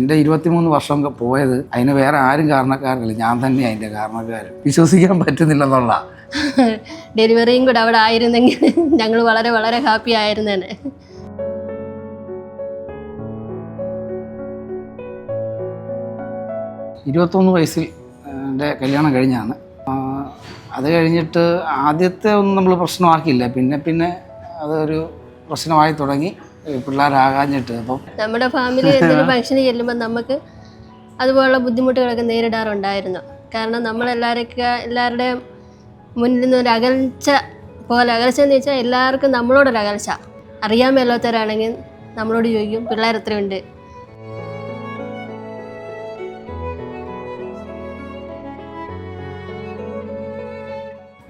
എന്റെ ഇരുപത്തിമൂന്ന് വർഷം ഒക്കെ പോയത് അതിന് വേറെ ആരും കാരണക്കാരല്ല. ഞാൻ തന്നെ അതിന്റെ കാരണക്കാരൻ. വിശ്വസിക്കാൻ പറ്റുന്നില്ലെന്നുള്ള. ഡെലിവറിയും കൂടെ അവിടെ ആയിരുന്നെങ്കിൽ ഞങ്ങൾ വളരെ വളരെ ഹാപ്പി ആയിരുന്നേനെ. ഇരുപത്തൊന്ന് വയസ്സിൽ എന്റെ കല്യാണം കഴിഞ്ഞാണ്. അത് കഴിഞ്ഞിട്ട് ആദ്യത്തെ ഒന്നും നമ്മൾ പ്രശ്നമാക്കിയില്ല. പിന്നെ പിന്നെ അതൊരു പ്രശ്നമായി തുടങ്ങി. പിള്ളേരാകാഞ്ഞിട്ട് അപ്പം നമ്മുടെ ഫാമിലി എന്തെങ്കിലും ഫംഗ്ഷന് ചെല്ലുമ്പോൾ നമുക്ക് അതുപോലുള്ള ബുദ്ധിമുട്ടുകളൊക്കെ നേരിടാറുണ്ടായിരുന്നു. കാരണം നമ്മളെല്ലാവരൊക്കെ എല്ലാവരുടെയും മുന്നിൽ നിന്ന് ഒരു അകൽച്ച പോലെ അകൽച്ച എന്ന് വെച്ചാൽ എല്ലാവർക്കും നമ്മളോടൊരു അകൽച്ച. അറിയാൻ മേലാത്തവരാണെങ്കിൽ നമ്മളോട് ചോദിക്കും പിള്ളേർ എത്രയുണ്ട്?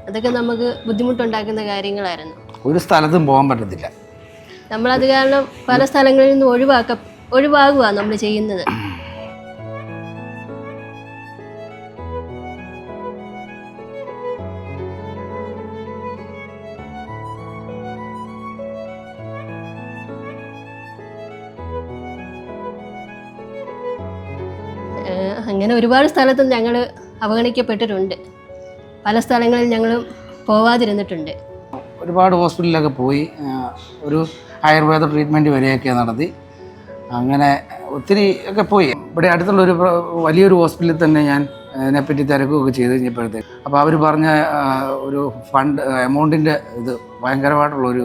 അതൊക്കെ നമുക്ക് ബുദ്ധിമുട്ടുണ്ടാക്കുന്ന കാര്യങ്ങളായിരുന്നു. ഒരു സ്ഥലത്തും പോകാൻ പറ്റത്തില്ല. നമ്മളത് കാരണം പല സ്ഥലങ്ങളിൽ നിന്ന് ഒഴിവാക്ക ഒഴിവാകുക നമ്മൾ ചെയ്യുന്നത്. അങ്ങനെ ഒരുപാട് സ്ഥലത്തും ഞങ്ങൾ അവഗണിക്കപ്പെട്ടിട്ടുണ്ട്. പല സ്ഥലങ്ങളിൽ ഞങ്ങൾ പോവാതിരുന്നിട്ടുണ്ട്. ഒരുപാട് ഹോസ്പിറ്റലിലൊക്കെ പോയി ഒരു ആയുർവേദ ട്രീറ്റ്മെന്റ് വരെയൊക്കെ നടത്തി. അങ്ങനെ ഒത്തിരി ഒക്കെ പോയി. ഇവിടെ അടുത്തുള്ള ഒരു വലിയൊരു ഹോസ്പിറ്റലിൽ തന്നെ ഞാൻ ഇതിനെപ്പറ്റി തിരക്കുകയൊക്കെ ചെയ്ത് കഴിഞ്ഞപ്പോഴത്തേക്ക്. അപ്പോൾ അവർ പറഞ്ഞ ഒരു ഫണ്ട് എമൗണ്ടിന്റെ ഇത് ഭയങ്കരമായിട്ടുള്ളൊരു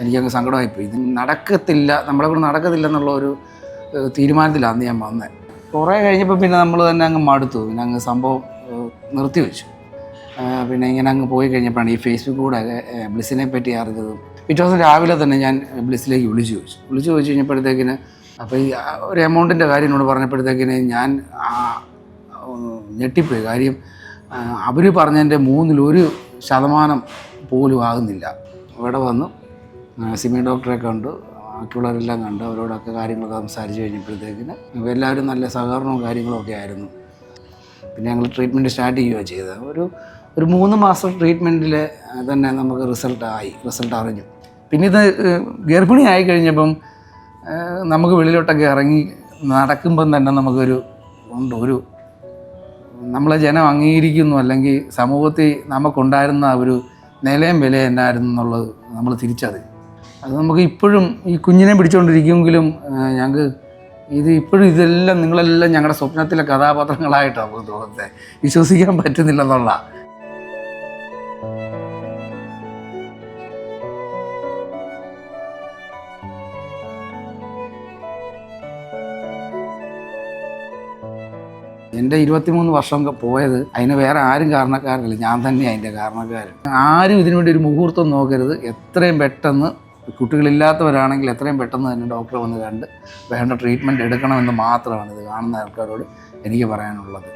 എനിക്കങ്ങ് സങ്കടമായിപ്പോയി ഇത് നടക്കത്തില്ല നമ്മളെ കൂടെ നടക്കത്തില്ല എന്നുള്ള ഒരു തീരുമാനത്തിലാണ് ഞാൻ വന്നത്. കുറേ കഴിഞ്ഞപ്പോൾ പിന്നെ നമ്മൾ തന്നെ അങ്ങ് മടുത്തു. പിന്നെ അങ്ങ് സംഭവം നിർത്തിവെച്ചു. പിന്നെ ഇങ്ങനെ അങ്ങ് പോയി കഴിഞ്ഞപ്പോഴാണ് ഈ ഫേസ്ബുക്ക് കൂടെ ഏഹ്, ബ്ലിസിനെ പറ്റി അറിഞ്ഞതും. പിറ്റേ ദിവസം രാവിലെ തന്നെ ഞാൻ ബ്ലിസിലേക്ക് വിളിച്ചു ചോദിച്ചു. വിളിച്ചു ചോദിച്ചു കഴിഞ്ഞപ്പോഴത്തേക്കിന് അപ്പോൾ ഈ ഒരു എമൗണ്ടിന്റെ കാര്യം എന്നോട് പറഞ്ഞപ്പോഴത്തേക്കിന് ഞാൻ ഞെട്ടിപ്പോയി. കാര്യം അവർ പറഞ്ഞതിന്റെ മൂന്നിലൊരു ശതമാനം പോലും ആകുന്നില്ല. ഇവിടെ വന്നു സിമി ഡോക്ടറെ കണ്ടു ബാക്കിയുള്ളവരെല്ലാം കണ്ടു അവരോടൊക്കെ കാര്യങ്ങളൊക്കെ സംസാരിച്ച് കഴിഞ്ഞപ്പോഴത്തേക്കിന് എല്ലാവരും നല്ല സഹകരണവും കാര്യങ്ങളും ഒക്കെ ആയിരുന്നു. പിന്നെ ഞങ്ങൾ ട്രീറ്റ്മെന്റ് സ്റ്റാർട്ട് ചെയ്യുകയാണ് ചെയ്തത്. ഒരു ഒരു മൂന്ന് മാസം ട്രീറ്റ്മെന്റിൽ തന്നെ നമുക്ക് റിസൾട്ട് ആയി റിസൾട്ട് അറിഞ്ഞു. പിന്നെ ഇത് ഗർഭിണി ആയി കഴിഞ്ഞപ്പം നമുക്ക് വെളിയിലോട്ടൊക്കെ ഇറങ്ങി നടക്കുമ്പം തന്നെ നമുക്കൊരു ഉണ്ട് ഒരു നമ്മളെ ജനം അംഗീകരിക്കുന്നു അല്ലെങ്കിൽ സമൂഹത്തിൽ നമുക്കുണ്ടായിരുന്ന ഒരു നിലയും വില എന്നായിരുന്നു എന്നുള്ളത് നമ്മൾ തിരിച്ചറിയും അത് നമുക്ക് ഇപ്പോഴും ഈ കുഞ്ഞിനെ പിടിച്ചുകൊണ്ടിരിക്കുമെങ്കിലും ഞങ്ങൾക്ക് ഇത് ഇപ്പോഴും ഇതെല്ലാം നിങ്ങളെല്ലാം ഞങ്ങളുടെ സ്വപ്നത്തിലെ കഥാപാത്രങ്ങളായിട്ടാണ് നമുക്ക് തോന്നുന്നത് വിശ്വസിക്കാൻ പറ്റുന്നില്ലെന്നുള്ള. എന്റെ ഇരുപത്തിമൂന്ന് വർഷം പോയത് അതിന് വേറെ ആരും കാരണക്കാരല്ല. ഞാൻ തന്നെ അതിന്റെ കാരണക്കാരൻ. ആരും ഇതിനുവേണ്ടി ഒരു മുഹൂർത്തം നോക്കരുത്. എത്രയും പെട്ടെന്ന് കുട്ടികളില്ലാത്തവരാണെങ്കിൽ എത്രയും പെട്ടെന്ന് തന്നെ ഡോക്ടറെ വന്ന് കണ്ട് വേണ്ട ട്രീറ്റ്മെന്റ് എടുക്കണമെന്ന് മാത്രമാണ് ഇത് കാണുന്ന ആൾക്കാരോട് എനിക്ക് പറയാനുള്ളത്.